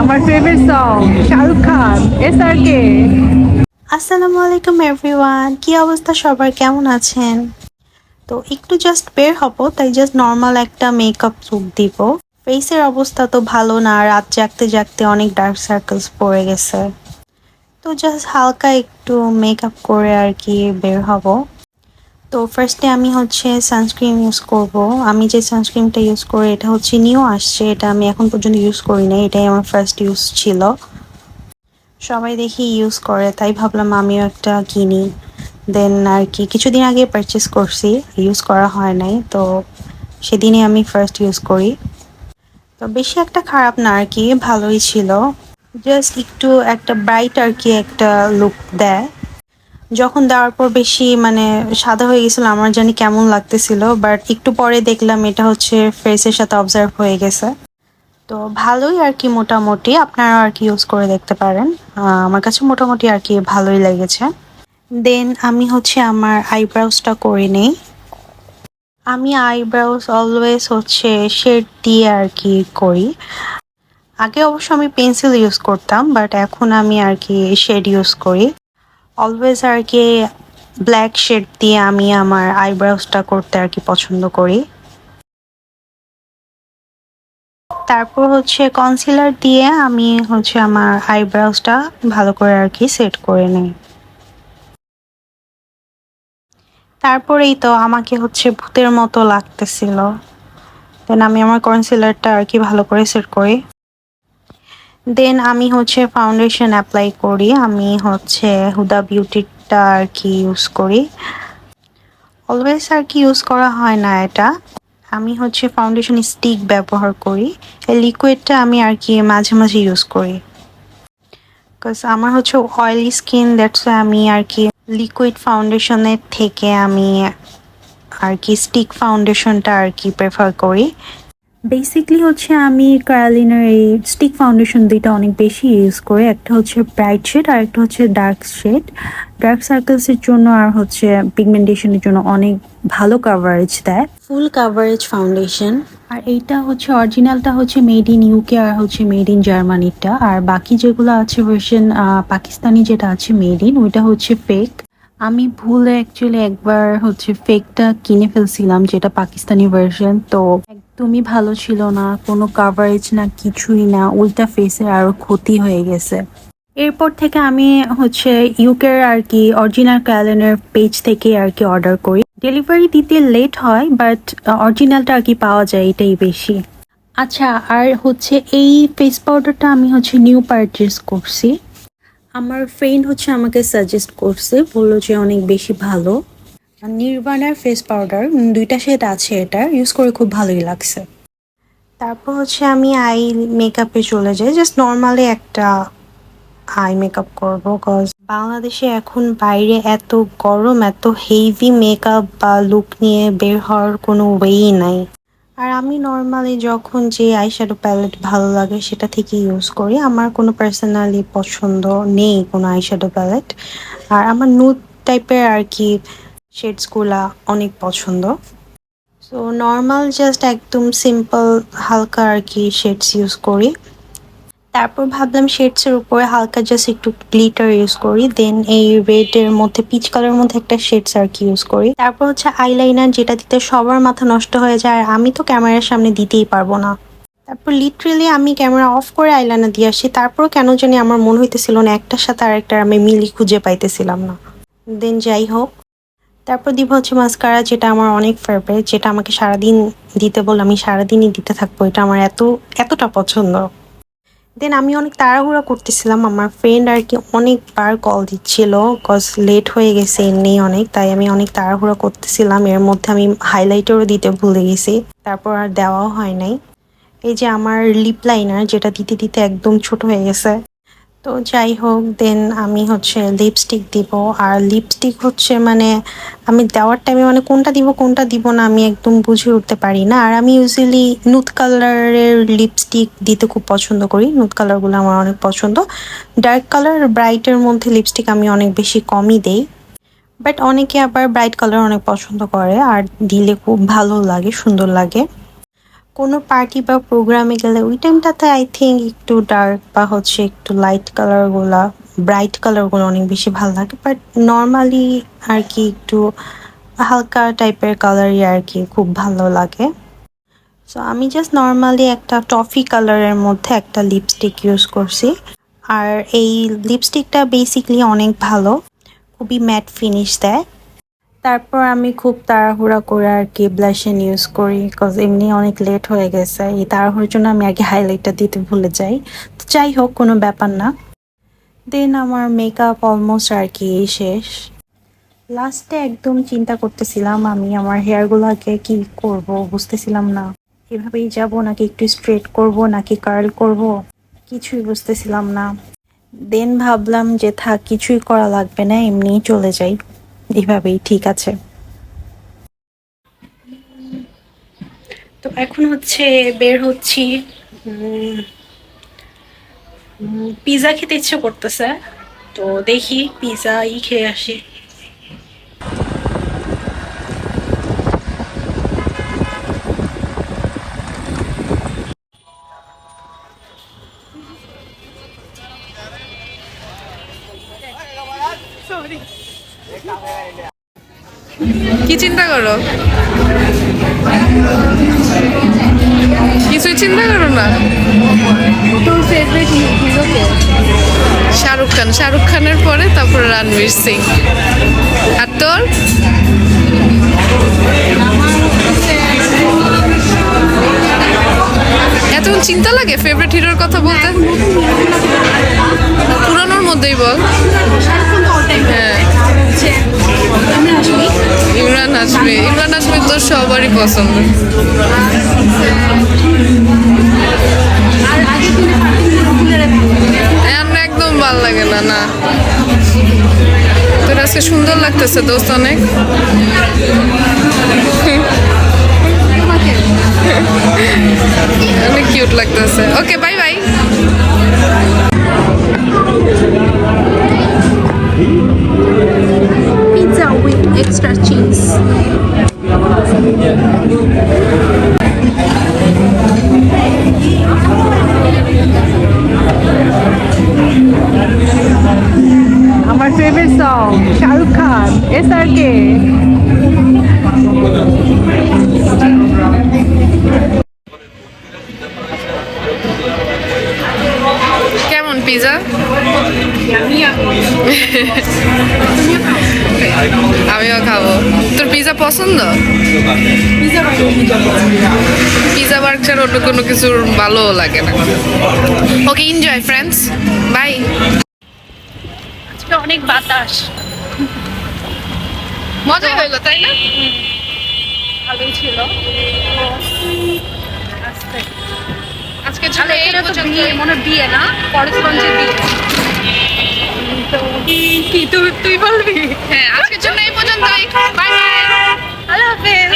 আমার favourite song Shahrukh Khan এস আসসালামু আলাইকুম এভরিওয়ান কি অবস্থা? সবার কেমন আছেন? তো একটু জাস্ট বের হব, তাই জাস্ট নর্মাল একটা মেকআপ লুক দিব। ফেসের অবস্থা তো ভালো না, রাত জাগতে জাগতে অনেক ডার্ক সার্কেলস পড়ে গেছে। তো জাস্ট হালকা একটু মেকআপ করে আর কি বের হব। তো ফার্স্টে আমি হচ্ছে সানস্ক্রিন ইউজ করব। আমি যে সানস্ক্রিনটা ইউজ করি, এটা হচ্ছে নিউ আসছে, এটা আমি এখন পর্যন্ত ইউজ করি না এটাই আমার ফার্স্ট ইউজ ছিল। সবাই দেখি ইউজ করে, তাই ভাবলাম আমিও একটা কিনি। দেন আর কি, কিছুদিন আগে পারচেস করছি ইউজ করা হয় নাই, তো সেদিনই আমি ফার্স্ট ইউজ করি। তো বেশি একটা খারাপ না আর কি, ভালোই ছিল। জাস্ট একটু একটা ব্রাইট আর কি একটা লুক দেয়। যখন দেওয়ার পর বেশি মানে সাদা হয়ে গেছিল, আমার জানি কেমন লাগতেছিল বাট একটু পরে দেখলাম এটা হচ্ছে ফেসের সাথে অবজার্ভ হয়ে গেছে। তো ভালোই আর কি মোটামুটি, আপনারা আর কি ইউজ করে দেখতে পারেন। আমার কাছে মোটামুটি আর কি ভালোই লেগেছে। দেন আমি হচ্ছে আমার আইব্রাউজটা করে নেই। আমি আইব্রাউজ অলওয়েজ হচ্ছে শেড দিয়ে আর কি করি। আগে অবশ্য আমি পেন্সিল ইউজ করতাম বাট এখন আমি আর কি শেড ইউজ করি। অলওয়েজ আর কি ব্ল্যাক শেড দিয়ে আমি আমার আইব্রাউজটা করতে আর কি পছন্দ করি। তারপর হচ্ছে কনসিলার দিয়ে আমি হচ্ছে আমার আইব্রাউজটা ভালো করে আর কি সেট করে নিই। তারপরেই তো আমাকে হচ্ছে ভূতের মতো লাগতেছিল। দেন আমি আমার কনসিলারটা আর কি ভালো করে সেট করি। দেন আমি হচ্ছে ফাউন্ডেশন অ্যাপ্লাই করি। আমি হচ্ছে হুদা বিউটিটা আর কি ইউজ করি। অলওয়েজ আর কি ইউজ করা হয় না এটা। আমি হচ্ছে ফাউন্ডেশন স্টিক ব্যবহার করি। এই লিকুইডটা আমি আর কি মাঝে মাঝে ইউজ করি। বিকজ আমার হচ্ছে অয়েলি স্কিন দ্যাটস আমি আর কি লিকুইড ফাউন্ডেশনের থেকে আমি আর কি স্টিক ফাউন্ডেশনটা আর কি প্রেফার করি। বেসিকলি হচ্ছে আমি ক্রায়োলিনের এই স্টিক ফাউন্ডেশন দুইটা অনেক বেশি ইউজ করি। একটা হচ্ছে ব্রাইট শেড আর একটা হচ্ছে ডার্ক শেড ডার্ক সার্কেলসের জন্য আর হচ্ছে পিগমেন্টেশনের জন্য অনেক ভালো কাভারেজ দেয়। ফুল কাভারেজ ফাউন্ডেশন আর এইটা হচ্ছে অরিজিনালটা হচ্ছে মেড ইন ইউকে আর হচ্ছে মেড ইন জার্মানিটা আর বাকি যেগুলো আছে ভার্সন পাকিস্তানি যেটা আছে মেড ইন ওইটা হচ্ছে ফেক আমি ভুলে অ্যাকচুয়ালি একবার হচ্ছে ফেকটা কিনে ফেলছিলাম যেটা পাকিস্তানি ভার্সন তো একদমই ভালো ছিল না, কোনো কাভারেজ না, কিছুই না, উল্টা ফেসের আরও ক্ষতি হয়ে গেছে। এরপর থেকে আমি হচ্ছে ইউকের আর কি অরিজিনাল ক্যালেন্ডার পেজ থেকে আর কি অর্ডার করি। ডেলিভারি দিতে লেট হয় বাট অরিজিনালটা আর কি পাওয়া যায়, এটাই বেশি। আচ্ছা আর হচ্ছে এই ফেস পাউডারটা আমি হচ্ছে নিউ পারচেস করছি। আমার ফ্রেন্ড হচ্ছে আমাকে সাজেস্ট করছে, বলল যে অনেক বেশি ভালো। নির্বাণার ফেস পাউডার দুইটা শেড আছে এটা ইউজ করে খুব ভালোই লাগছে। তারপর হচ্ছে আমি আই মেকআপে চলে যাই জাস্ট নর্মালি একটা আই মেকআপ করব কজ বাংলাদেশে এখন বাইরে এত গরম, এত হেভি মেকআপ বা লুক নিয়ে বের হওয়ার কোনো ওয়েই নাই। আর আমি নর্মালি যখন যে আইশ্যাডো প্যালেট ভালো লাগে, সেটা থেকে ইউজ করি। আমার কোনো পার্সোনালি পছন্দ নেই কোনো আইশ্যাডো প্যালেট আর আমার নুড টাইপের আর কি শেডসগুলা অনেক পছন্দ। সো নর্মাল জাস্ট একদম সিম্পল হালকা আর কি শেডস ইউজ করি। তারপর ভাবলাম শেডসের উপরে হালকা জাস্ট একটু গ্লিটার ইউজ করি। দেন এই রেড এর মধ্যে পিচ কালারের মধ্যে একটা শেডস আর কি ইউজ করি। তারপর হচ্ছে আইলাইনার যেটা দিতে সবার মাথা নষ্ট হয়ে যায়, আর আমি তো ক্যামেরার সামনে দিতেই পারব না। তারপর লিটারেলি আমি ক্যামেরা অফ করে আইলাইনার দিয়ে আসি। তারপর কেন জানি আমার মনে হইতেছিল না একটার সাথে আরেকটা আমি মিলি খুঁজে পাইতেছিলাম না। দেন যাই হোক তারপর দিব হচ্ছে মাস্কারা যেটা আমার অনেক ফেভারিট যেটা আমাকে সারাদিন দিতে বল, আমি সারাদিনই দিতে থাকব, এটা আমার এত, এতটা পছন্দ। দেন আমি অনেক তাড়াহুড়া করতেছিলাম, আমার ফ্রেন্ড আর কি অনেকবার কল দিচ্ছিল কজ লেট হয়ে গেছে, এমনি অনেক, তাই আমি অনেক তাড়াহুড়া করতেছিলাম, এর মধ্যে আমি হাইলাইটারও দিতে ভুলে গেছি, তারপর আর দেওয়াও হয় নাই। এই যে আমার লিপ লাইনার যেটা দিতে দিতে একদম ছোট হয়ে গেছে তো যাই হোক দেন আমি হচ্ছে লিপস্টিক দিব। আর লিপস্টিক হচ্ছে মানে আমি দেওয়ার টাইমে মানে কোনটা দিব কোনটা দিব না আমি একদম বুঝে উঠতে পারি না। আর আমি ইউজুয়ালি নুট কালারের লিপস্টিক দিতে খুব পছন্দ করি। নুট কালারগুলো আমার অনেক পছন্দ। ডার্ক কালার ব্রাইটের মধ্যে লিপস্টিক আমি অনেক বেশি কমই দেই। বাট অনেকে আবার ব্রাইট কালার অনেক পছন্দ করে। আর দিলে খুব ভালো লাগে, সুন্দর লাগে। কোনো পার্টি বা প্রোগ্রামে গেলে ওই টাইমটাতে আই থিঙ্ক একটু ডার্ক বা হচ্ছে একটু লাইট কালারগুলা ব্রাইট কালারগুলো অনেক বেশি ভালো লাগে। বাট নর্মালি আর কি একটু হালকা টাইপের কালারই আর কি খুব ভালো লাগে। সো আমি জাস্ট নর্মালি একটা টফি কালারের মধ্যে একটা লিপস্টিক ইউজ করছি। আর এই লিপস্টিকটা বেসিকলি অনেক ভালো, খুবই ম্যাট ফিনিশ দেয়। তারপর আমি খুব তাড়াহুড়া করে আর কি ব্লাশন ইউজ করি বিকজ এমনি অনেক লেট হয়ে গেছে। এই তাড়াহুড়োর জন্য আমি আগে হাইলাইটটা দিতে ভুলে যাই। তো যাই হোক, কোনো ব্যাপার না। দেন আমার মেকআপ অলমোস্ট আর কি শেষ। লাস্টে একদম চিন্তা করতেছিলাম আমি আমার হেয়ারগুলোকে কি করব, বুঝতেছিলাম না। এভাবেই যাব নাকি একটু স্ট্রেট করব, নাকি কার্ল করব? কিছুই বুঝতেছিলাম না। দেন ভাবলাম যে থাক, কিছুই করা লাগবে না, এমনিই চলে যাই। এভাবেই ঠিক আছে। তো এখন হচ্ছে বের হচ্ছি পিৎজা খেতে ইচ্ছে করতেছে তো দেখি পিৎজাই খেয়ে আসি। কি চিন্তা করো? কিছুই চিন্তা করো না। শাহরুখ খান, শাহরুখ খানের পরে তারপরে রণবীর সিং। আর তোর? এত চিন্তা লাগে? ফেভারিট হিরোর কথা বলতে? পুরানোর মধ্যেই বল। হ্যাঁ। সবারই পছন্দ। একদম ভালো লাগে না না। তোর আজকে সুন্দর লাগতেছে দোস্ত অনেক। অনেক কিউট লাগতেছে। Okay bye bye pizza with extra cheese favourite song Shahrukh Khan S R K কেমন পিজা আমিও খাব। তোর পিজা পছন্দ? পিজা বার্গ ছাড়া অন্য কোনো কিছুর ভালো লাগে না। ওকে এনজয় ফ্রেন্ডস বাই আজকে অনেক বাতাস। মজা হলো তাই না? ভালোই ছিল। আজকে চলে এই পর্যন্ত মনে বিয়ে না? পরেশগঞ্জে বিয়ে। তুই তুই বলবি? হ্যাঁ আজকের আচ্ছা। জন্য এই পর্যন্ত বাই বাই আল্লাহ হাফেজ।